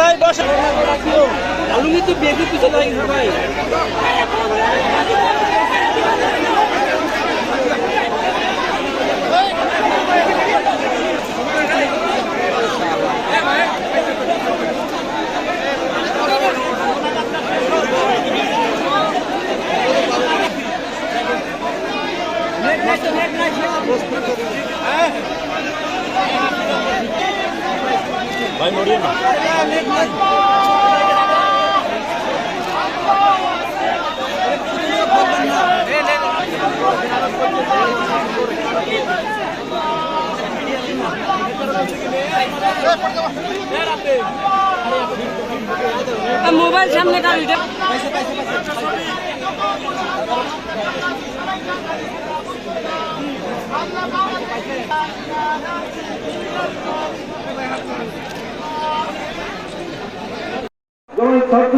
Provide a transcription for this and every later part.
ভাই বসে। আলুমি তো বেগুন পিছনে मोबाइल सामने का वीडियो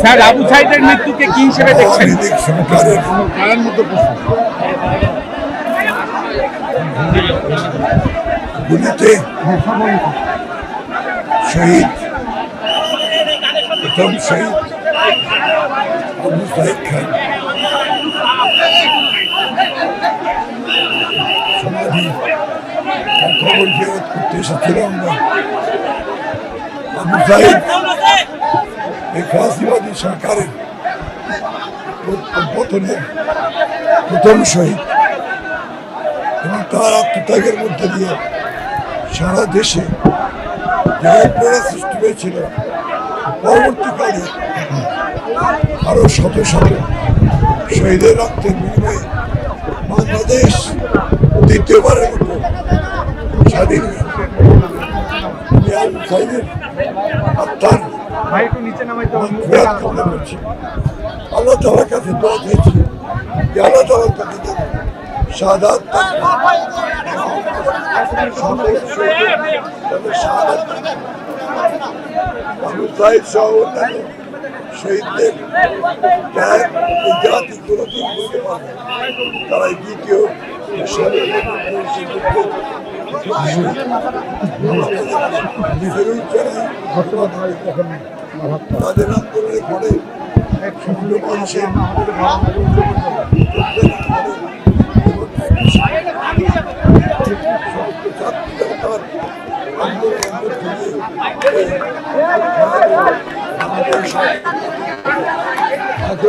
স্যার আবু কি দেখছেন? সমাধি খবর ফেরত করতে এসেছিলাম আমরা আবু সাইদ, এই ফাঁসিবাদী সরকারের পতনের প্রথম শহীদ এবং তার আত্মত্যাগের মধ্যে দিয়ে সারা দেশে যে প্রেরণা সৃষ্টি হয়েছিল, পরবর্তীকালে আরও শত শত শহীদের রক্তের বিনিময়ে বাংলাদেশ দ্বিতীয়বারের মতো স্বাধীন হয়েছে আমি আবু সাইদের আত্মার ফেরাত কামনা করছি আল্লাহ তালার কাছে দোয়া চেয়েছি যে আল্লাহ তালার কাছে সাহেব সহ অন্যান্য শহীদদের ত্যাগ এই জাতি কোনোদিন বলতে পারবে না। তারা দ্বিতীয় ফেরত জানাই তাদের এখন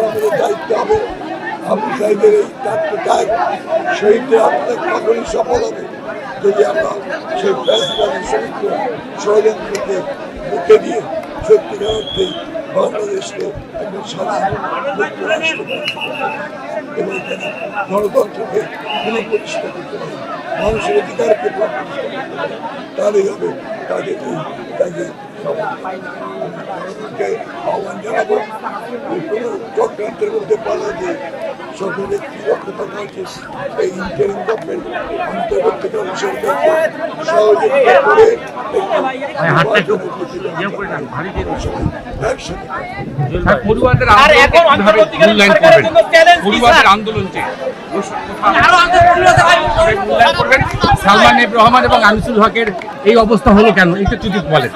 আমাদের দায়িত্ব হবে আবু সাহেবের এই তাত্ত্বত্যাগ শহীদদের আত্মাক কখনই সফল হবে। যদি আমরা সেই ফ্যাসলামের সমস্ত ষড়যন্ত্রকে মুখে দিয়ে সত্যিকার অর্থেই বাংলাদেশকে একটা স্বাধীন। এবং এখানে গণতন্ত্রকে পুনঃপ্রতিষ্ঠা করতে পারি মানুষের অধিকারকে পুনঃপ্রতিষ্ঠা করতে পারি তাহলেই হবে তাদের এই সকলকে আহ্বান জানাব কোনো চক্রান্তের মধ্যে পালা দিয়ে সকল ব্যক্তি রক্ষা থাকা এই ইন্টারিম গভর্নমেন্ট অন্তর্বর্তীকালীন সরকারকে সহযোগিতা করে একসাথে স্যার পড়ুয়াদের আর এখন আন্দোলন অন্তর্বর্তীকালীন মূল্যায়ন সরকারের করবেন? জন্য চ্যালেঞ্জ কি, পড়ুয়াদের আন্দোলন যে আরও আন্দোলন আছে ভাই। মূল্যায়ন করবেন? সালমান এফ রহমান এবং আনিসুল হকের এই অবস্থা হলো কেন? এটা যদি বলেন।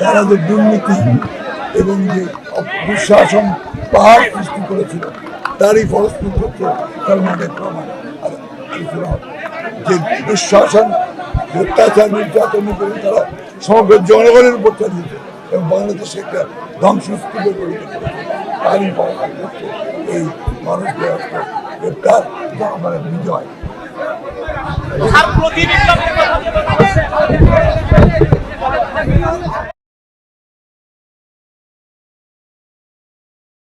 তারা যে দুর্নীতি এবং যে দুঃশাসন পাহাড় সৃষ্টি করেছিল তারই ফলস্বরূপ হচ্ছে সালমানের প্রমাণ। যে দুঃশাসন অত্যাচার নির্যাতন করে তারা সমগ্র জনগণের উপর চালিয়েছে এবং বাংলাদেশে একটা ধ্বংসস্তূপে পরিণত তারই বহমান করছে এই মানুষদের গ্রেপ্তার জনগণের বিজয়। হচ্ছে,